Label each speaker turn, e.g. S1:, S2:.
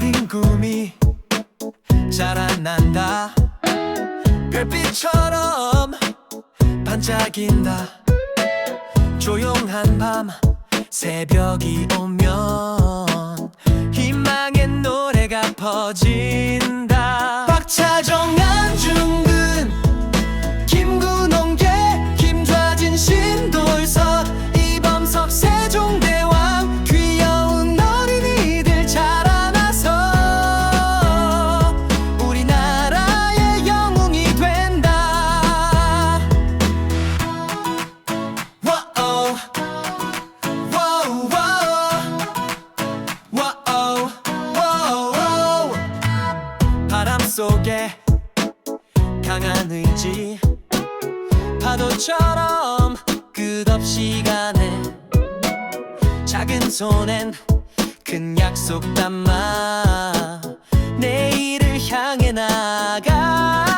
S1: 버린 꿈이 자라난다. 별빛처럼 반짝인다. 조용한 밤 새벽이 오면 희망의 노래가 퍼진 속에 강한 의지. 파도처럼 끝없이 가네. 작은 손엔 큰 약속 담아. 내일을 향해 나가